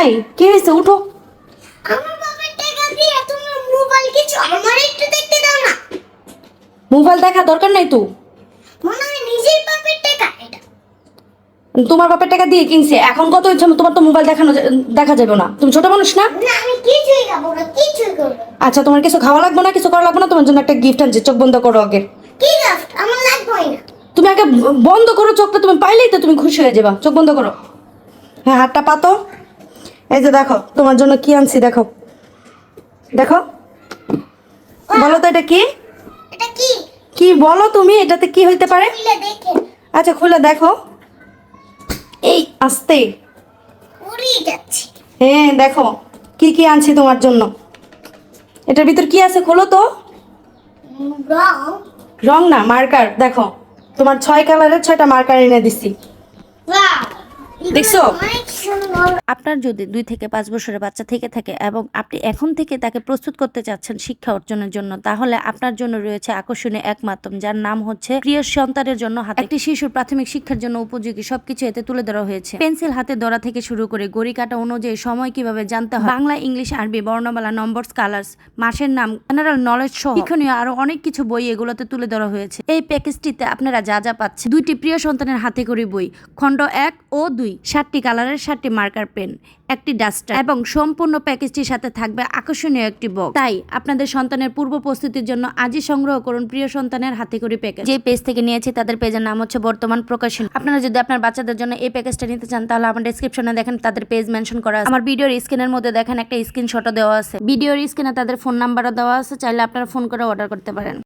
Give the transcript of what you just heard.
এই কি হয়েছে? উঠো। আমার বাবার টাকা দিয়ে তোমার মোবাইল কিছু আমার একটু দেখতে দাও না। মোবাইল দেখা দরকার নাই তো? মনে হয় নিজের বাপের টাকা এটা। তোমার বাপের টাকা দিয়ে কিনছে। এখন কত ইচ্ছা তোমার তো মোবাইল দেখানো দেখা যাবে না। তুমি ছোট মানুষ না? না আমি কিছুই খাব না কিছুই করব। আচ্ছা তোমার কিছু খাওয়া লাগবে না? কিছু করা লাগবে না? তোমার জন্য একটা গিফট আনছি। চোখ বন্ধ করো আগে। কি গিফট আমার লাগবেই না। তুমি আগে বন্ধ করো চোখটা। তুমি পাইলেই তো তুমি খুশি হয়ে যাবা। চোখ বন্ধ করো। হ্যাঁ হাতটা পাতো। এই যে দেখো তোমার জন্য কি আনছি দেখো। দেখো। বলো তো এটা কি? এটা কি? কি বলো তুমি এটাতে কি হইতে পারে? আচ্ছা খুলে দেখো। এই আস্তে। হ্যাঁ দেখো কি কি আনছি তোমার জন্য। এটার ভিতর কি আছে খোলো তো? রং। রং না মার্কার দেখো। তোমার ছয় কালারের ছয়টা মার্কার এনে দিছি! দেখছ? আপনার যদি দুই থেকে পাঁচ বছরের বাচ্চা থেকে থাকে এবং আপনি এখন থেকে তাকে প্রস্তুত করতে চাচ্ছেন শিক্ষা অর্জনের জন্য, তাহলে আপনার জন্য রয়েছে আকর্ষণীয় এক মাধ্যম, যার নাম হচ্ছে প্রিয় সন্তানের জন্য হাতে। একটি শিশুর প্রাথমিক শিক্ষার জন্য উপযোগী সবকিছু এতে তুলে ধরা হয়েছে। পেন্সিল হাতে ধরা থেকে শুরু করে গড়ি কাটা অনুযায়ী সময় কীভাবে জানতে হয়? বাংলা, ইংলিশ, আরবি, বর্ণমালা, নম্বরস, কালার্স, মাসের নাম, জেনারেল নলেজ সহ শিক্ষণীয় আরও অনেক কিছু বই এগুলোতে তুলে ধরা হয়েছে। এই প্যাকেজটিতে আপনারা যা যা পাচ্ছেন। দুইটি প্রিয় সন্তানের হাতে করে বই, খণ্ড এক ও দুই। সাতটি কালারের সাতটি মার্কার পেন, একটি ডাস্টার এবং সম্পূর্ণ প্যাকেজটির সাথে থাকবে আকর্ষণীয় একটি বক্স। তাই আপনাদের সন্তানের পূর্ব প্রস্তুতির জন্য আজই সংগ্রহ করুন প্রিয় সন্তানের হাতে করে প্যাকেজ। যে পেজ থেকে নিয়েছি তাদের পেজের নাম হচ্ছে বর্তমান প্রকাশন। আপনারা যদি আপনার বাচ্চাদের জন্য এই প্যাকেজটা নিতে চান, তাহলে আমার ডিসক্রিপশনে দেখেন তাদের পেজ মেনশন করা আছে। আমার ভিডিওর স্ক্রিনের মধ্যে দেখেন একটা স্ক্রিনশটও দেওয়া আছে। ভিডিওর স্ক্রিনে তাদের ফোন নাম্বারও দেওয়া আছে, চাইলে আপনারা ফোন করে অর্ডার করতে পারেন।